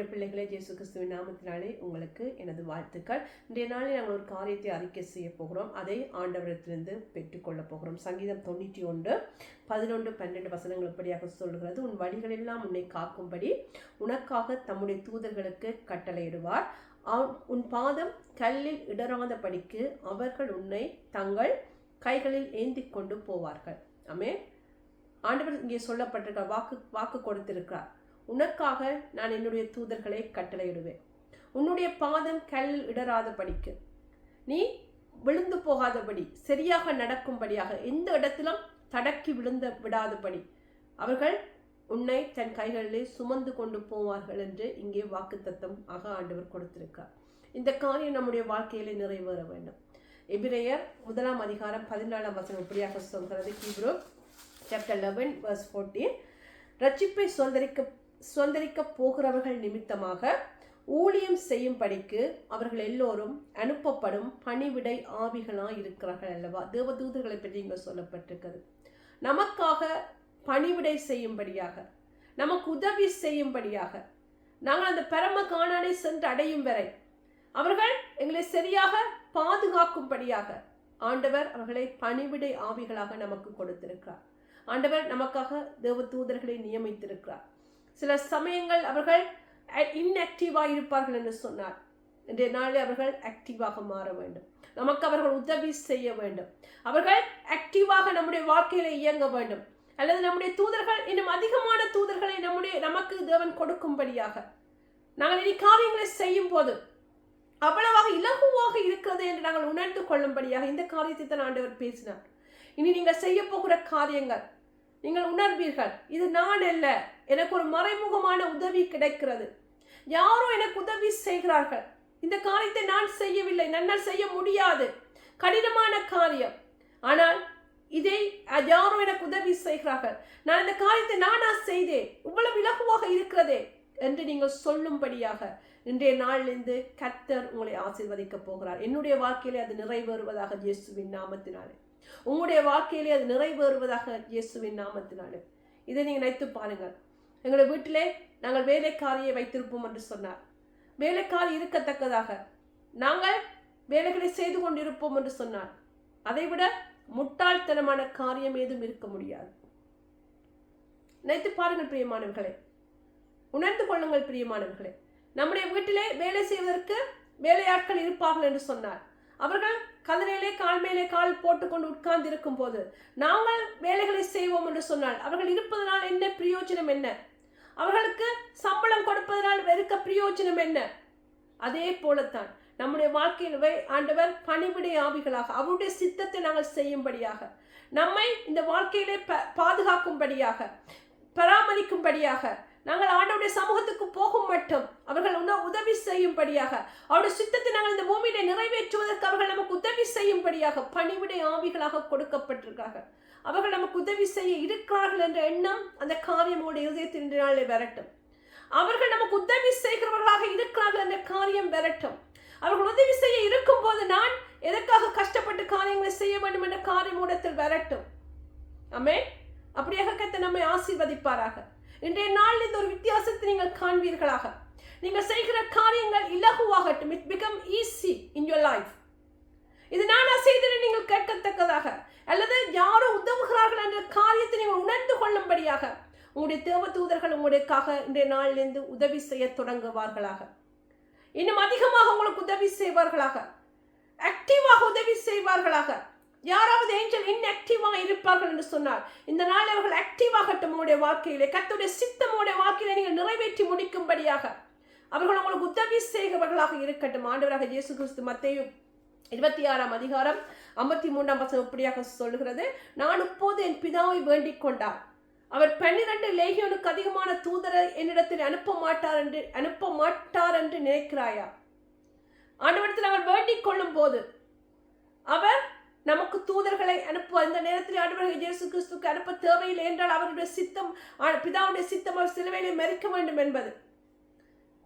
ஆண்டுடைய பிள்ளைகளே ஜேசு கிறிஸ்துவின் நாமத்தினாலே உங்களுக்கு எனது வாழ்த்துக்கள். இன்றைய நாளில் நாங்கள் ஒரு காரியத்தை அறிக்கை செய்ய போகிறோம். அதை ஆண்டவரத்திலிருந்து பெற்றுக்கொள்ளப் போகிறோம். சங்கீதம் தொண்ணூற்றி ஒன்று பதினொன்று பன்னெண்டு வசனங்கள் இப்படியாக சொல்கிறது. உன் வழிகளெல்லாம் உன்னை காக்கும்படி உனக்காக தம்முடைய தூதர்களுக்கு கட்டளையிடுவார். உன் பாதம் கல்லில் இடராதபடிக்கு அவர்கள் உன்னை தங்கள் கைகளில் ஏந்தி கொண்டு போவார்கள். ஆமே ஆண்டவர் இங்கே சொல்லப்பட்டிருக்க வாக்கு வாக்கு கொடுத்திருக்கிறார். உனக்காக நான் என்னுடைய தூதர்களை கட்டளையிடுவேன். உன்னுடைய பாதம் கல்லில் இடராதபடிக்கு நீ விழுந்து போகாதபடி சரியாக நடக்கும்படியாக எந்த இடத்திலும் தடக்கி விழுந்த விடாதபடி. அவர்கள் உன்னை தன் கைகளிலே சுமந்து கொண்டு போவார்கள் என்று இங்கே வாக்குத்தத்தம் ஆக ஆண்டவர் கொடுத்திருக்கார். இந்த காரியம் நம்முடைய வாழ்க்கையிலே நிறைவேற வேண்டும். எபிரேயர் முதலாம் அதிகாரம் பதினாலாம் வசனம் இப்படியாக சொல்கிறது. Hebrews chapter eleven verse fourteen ரட்சிப்பை சுதந்திரிக்க சுதந்திரிக்கப் போகிறவர்கள் நிமித்தமாக ஊழியம் செய்யும்படிக்கு அவர்கள் எல்லோரும் அனுப்பப்படும் பணிவிடை ஆவிகளாக இருக்கிறார்கள் அல்லவா? தேவதூதர்களை பற்றி இங்கே சொல்லப்பட்டிருக்கிறது. நமக்காக பணிவிடை செய்யும்படியாக நமக்கு உதவி செய்யும்படியாக நாங்கள் அந்த பரம காணானை சென்று அடையும் வரை அவர்கள் எங்களை சரியாக பாதுகாக்கும்படியாக ஆண்டவர் அவர்களை பணிவிடை ஆவிகளாக நமக்கு கொடுத்திருக்கிறார். ஆண்டவர் நமக்காக தேவ தூதர்களை நியமித்திருக்கிறார். சில சமயங்கள் அவர்கள் இன்ஆக்டிவாக இருப்பார்கள் என்று சொன்னார். இன்றைய நாளில் அவர்கள் ஆக்டிவாக மாற வேண்டும். நமக்கு அவர்கள் உதவி செய்ய வேண்டும். அவர்கள் ஆக்டிவாக நம்முடைய வாழ்க்கையில் இயங்க வேண்டும். அல்லது நம்முடைய தூதர்கள் இன்னும் அதிகமான தூதர்களை நம்முடைய நமக்கு தேவன் கொடுக்கும்படியாக. நாங்கள் இனி காரியங்களை செய்யும் போது அவ்வளவாக இலகுவாக இருக்கிறது என்று நாங்கள் உணர்ந்து கொள்ளும்படியாக இந்த காரியத்தை தான் ஆண்டவர் பேசினார். இனி நீங்கள் செய்ய போகிற காரியங்கள் நீங்கள் உணர்வீர்கள் இது நான் அல்ல. எனக்கு ஒரு மறைமுகமான உதவி கிடைக்கிறது. யாரோ எனக்கு உதவி செய்கிறார்கள். இந்த காரியத்தை நான் செய்யவில்லை. நன்னால் செய்ய முடியாது. கடினமான காரியம். ஆனால் இதை யாரும் யாரோ எனக்கு உதவி செய்கிறார்கள். நான் இந்த காரியத்தை நானா செய்தேன். இவ்வளவு இலகுவாக இருக்கிறதே என்று நீங்கள் சொல்லும்படியாக இன்றைய நாளிலிருந்து கத்தர் உங்களை ஆசீர்வதிக்க போகிறார். என்னுடைய வாழ்க்கையிலே அது நிறைவேறுவதாக இயேசுவின் நாமத்தினாலே. உங்களுடைய வாழ்க்கையிலே அது நிறைவேறுவதாக இயேசுவின் நாமத்தினாலே. இதை நீங்கள் நினைத்து பாருங்கள். எங்களுடைய வீட்டிலே நாங்கள் வேலைக்காரியை வைத்திருப்போம் என்று சொன்னார். வேலைக்காரி இருக்கத்தக்கதாக. நாங்கள் வேலைகளை செய்து கொண்டிருப்போம் என்று சொன்னார். அதைவிட முட்டாள்தனமான காரியம் ஏதும் இருக்க முடியாது. நினைத்து பாருங்கள் பிரியமானவர்களே. உணர்ந்து கொள்ளுங்கள் பிரியமானவர்களே. நம்முடைய வீட்டிலே வேலை செய்வதற்கு வேலையாட்கள் இருப்பார்கள் என்று சொன்னார். அவர்கள் கதிரையிலே கால் மேலே கால் போட்டுக்கொண்டு உட்கார்ந்து இருக்கும் போது நாங்கள் வேலைகளை செய்வோம் என்று சொன்னால் அவர்கள் இருப்பதனால் என்ன பிரயோஜனம் என்ன? அவர்களுக்கு சம்பளம் கொடுப்பதனால் வெறுக்க பிரயோஜனம் என்ன? அதே போலத்தான் நம்முடைய வாழ்க்கையில் வை- ஆண்டவர் பணிவிடை ஆவிகளாக அவருடைய சித்தத்தை நாங்கள் செய்யும்படியாக நம்மை இந்த வாழ்க்கையிலே ப- பாதுகாக்கும்படியாக பராமரிக்கும்படியாக நாங்கள் ஆண்டவுடைய சமூகத்துக்கு போகும் மட்டும். அவர்கள் உண உதவி செய்யும்படியாக. அவருடைய சித்தத்தை நாங்கள் இந்த பூமியில நிறைவேற்றுவதற்கு அவர்கள் நமக்கு உதவி செய்யும்படியாக பணிவிடை ஆவிகளாக கொடுக்கப்பட்டிருக்காங்க. அவர்கள் நமக்கு உதவி செய்ய இருக்கிறார்கள் என்ற எண்ணம் அந்த காரியம் உங்களுடைய இருதயத்தின் நாளை வரட்டும். அவர்கள் நமக்கு உதவி செய்கிறவர்களாக இருக்கிறார்கள் என்ற காரியம் வரட்டும். அவர்கள் உதவி செய்ய இருக்கும் போது நான் எதற்காக கஷ்டப்பட்டு காரியங்களை செய்ய வேண்டும் என்ற காரியமூடத்தில் வரட்டும். அமே அப்படியாக கத்தை நம்மை ஆசீர்வதிப்பாராக. இன்றைய நாளில் இந்த ஒரு வித்தியாசத்தை நீங்கள் காண்பீர்களாக. நீங்கள் செய்கிற காரியங்கள் இலகுவாகட்டும். It become easy in your life இது நானா செய்தேன் நீங்கள் கேட்கத்தக்கதாக. அல்லது யாரோ உதவுகிறார்கள் என்ற காரியத்தை நீங்கள் உணர்ந்து கொள்ளும்படியாக. உங்களுடைய தேவ தூதர்கள் உங்களுடையக்காக இன்றைய நாளிலிருந்து உதவி செய்ய தொடங்குவார்களாக. இன்னும் அதிகமாக உங்களுக்கு உதவி செய்வார்களாக. ஆக்டிவாக உதவி செய்வார்களாக. யாராவது ஏஞ்சல் இன்ஆக்டிவாக இருப்பார்கள் என்று சொன்னார் இந்த நாள் அவர்கள் ஆக்டிவாகட்டும் உங்களுடைய வாழ்க்கையிலே. கத்துடைய சித்தமுடைய உங்களுடைய வாழ்க்கையிலே நீங்கள் நிறைவேற்றி முடிக்கும்படியாக. அவர்கள் உங்களுக்கு உதவி செய்கிறவர்களாக இருக்கட்டும். ஆண்டவராக இயேசு கிறிஸ்து மத்தையும் இருபத்தி ஆறாம் அதிகாரம் ஐம்பத்தி மூன்றாம் வசனம் இப்படியாக சொல்லுகிறது. நான் இப்போது என் பிதாவை வேண்டிக் கொண்டார். அவர் பன்னிரண்டு லேகியோனுக்கு அதிகமான தூதரை என்னிடத்தில் அனுப்ப மாட்டார் என்று அனுப்ப மாட்டார் என்று நினைக்கிறாயா? ஆண்டவரத்தில் அவர் வேண்டிக் கொள்ளும் போது அவர் நமக்கு தூதர்களை அனுப்ப அந்த நேரத்தில் ஆண்டவர்கள் இயேசு கிறிஸ்துக்கு அனுப்ப தேவையில்லை என்றால் அவருடைய சித்தம் பிதாவுடைய சித்தம் அவர் சிலுவையிலே மறிக்க வேண்டும் என்பது.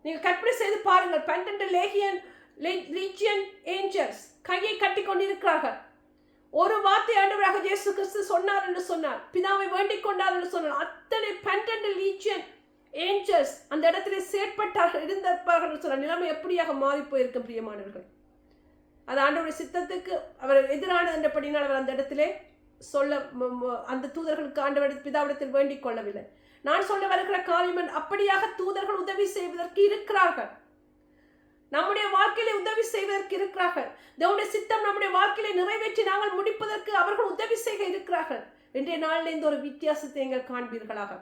நீங்கள் கற்பனை செய்து பாருங்கள் பன்னெண்டு லேகியன் லீஜியன் ஏஞ்சல்ஸ் கையை கட்டி கொண்டிருக்கிறார்கள். ஒரு வார்த்தை ஆண்டவராக இயேசு கிறிஸ்து சொன்னார் என்று சொன்னார் பிதாவை வேண்டிக் கொண்டார் என்று சொன்னார். அத்தனை பன்னெண்டு லீஜியன் ஏஞ்சல்ஸ் அந்த இடத்திலே செயற்பட்டார்கள் இருந்திருப்பார்கள் சொன்ன நிலைமை எப்படியாக மாறி போயிருக்கும் பிரியமானவர்கள்? அது ஆண்டவருடைய சித்தத்துக்கு அவர் எதிரான என்றபடினால் அவர் அந்த இடத்திலே சொல்ல அந்த தூதர்களுக்கு ஆண்டவர் பிதாவிடத்தில் வேண்டிக் கொள்ளவில்லை. நான் சொல்ல வருகிற காரியம் அப்படியாக தூதர்கள் உதவி செய்வதற்கு இருக்கிறார்கள். நம்முடைய வாழ்க்கையில உதவி செய்வதற்கு இருக்கிறார்கள். தேவனுடைய சித்தம் நம்முடைய வாழ்க்கையில நிறைவேற்றி நாங்கள் முடிப்பதற்கு அவர்கள் உதவி செய்ய இருக்கிறார்கள். இன்றைய நாளில் இந்த ஒரு வித்தியாசத்தை நீங்கள் காண்பீர்களாக.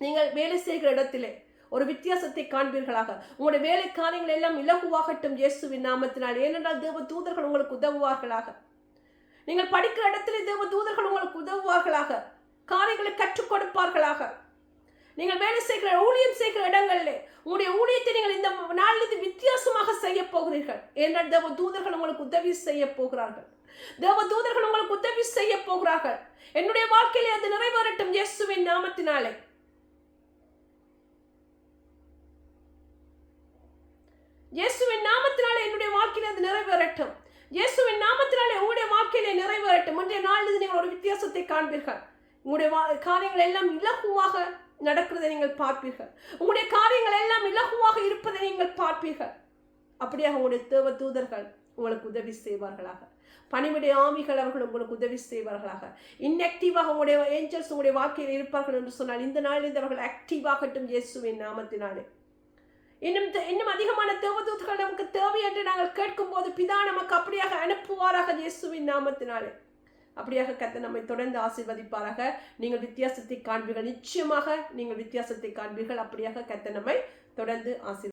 நீங்கள் வேலை செய்கிற இடத்திலே ஒரு வித்தியாசத்தை காண்பீர்களாக. உங்களுடைய வேலை காரியங்கள் எல்லாம் இலகுவாகட்டும் இயேசுவின் நாமத்தினால். ஏனென்றால் தேவ தூதர்கள் உங்களுக்கு உதவுவார்களாக. நீங்கள் படிக்கிற இடத்திலே தேவ தூதர்கள் உங்களுக்கு உதவுவார்களாக. காரியங்களை கற்றுக் கொடுப்பார்களாக. நீங்கள் வேலை செய்கிற ஊழியம் செய்கிற இடங்களிலே உங்களுடைய ஊழியத்தை நீங்கள் இந்த நாளிலிருந்து வித்தியாசமாக செய்ய போகிறீர்கள். ஏனென்றால் தேவ தூதர்கள் உங்களுக்கு உதவி செய்ய போகிறார்கள். தேவ தூதர்கள் உங்களுக்கு உதவி செய்ய போகிறார்கள். என்னுடைய வாழ்க்கையிலே அது நிறைவேறட்டும் இயேசுவின் நாமத்தினாலே. இயேசுவின் நாமத்தினாலே என்னுடைய வாழ்க்கையில் அது நிறைவேறட்டும். இயேசுவின் நாமத்தினாலே உங்களுடைய வாழ்க்கையிலே நிறைவேறட்டும் இன்றைய நாளில் நீங்கள் ஒரு வித்தியாசத்தை காண்பீர்கள். உங்களுடைய வா- காரியங்கள் எல்லாம் இலகுவாக நடக்கிறதை நீங்கள் பார்ப்பீர்கள். உங்களுடைய காரியங்கள் எல்லாம் இலகுவாக இருப்பதை நீங்கள் பார்ப்பீர்கள். அப்படியாக உங்களுடைய தேவ தூதர்கள் உங்களுக்கு உதவி செய்வார்களாக. பணிவிடைய ஆவிகள் அவர்கள் உங்களுக்கு உதவி செய்வார்களாக. இன்ஆக்டிவாக உங்களுடைய ஏஞ்சல்ஸ் உங்களுடைய வாழ்க்கையில் இருப்பார்கள் என்று சொன்னால் இந்த நாளில் அவர்கள் ஆக்டிவாகட்டும் இயேசுவின் நாமத்தினாலே. இன்னும் இன்னும் அதிகமான தேவதூதர்கள் நமக்கு தேவை என்று நாங்கள் கேட்கும்போது பிதா நமக்கு அப்படியாக அனுப்புவாராக இயேசுவின் நாமத்தினாலே. அப்படியாக கத்த நம்மை தொடர்ந்து ஆசிர்வதிப்பாராக. நீங்கள் வித்தியாசத்தை காண்பீர்கள். நிச்சயமாக நீங்கள் வித்தியாசத்தை காண்பீர்கள். அப்படியாக கத்த நம்மை தொடர்ந்து ஆசிர்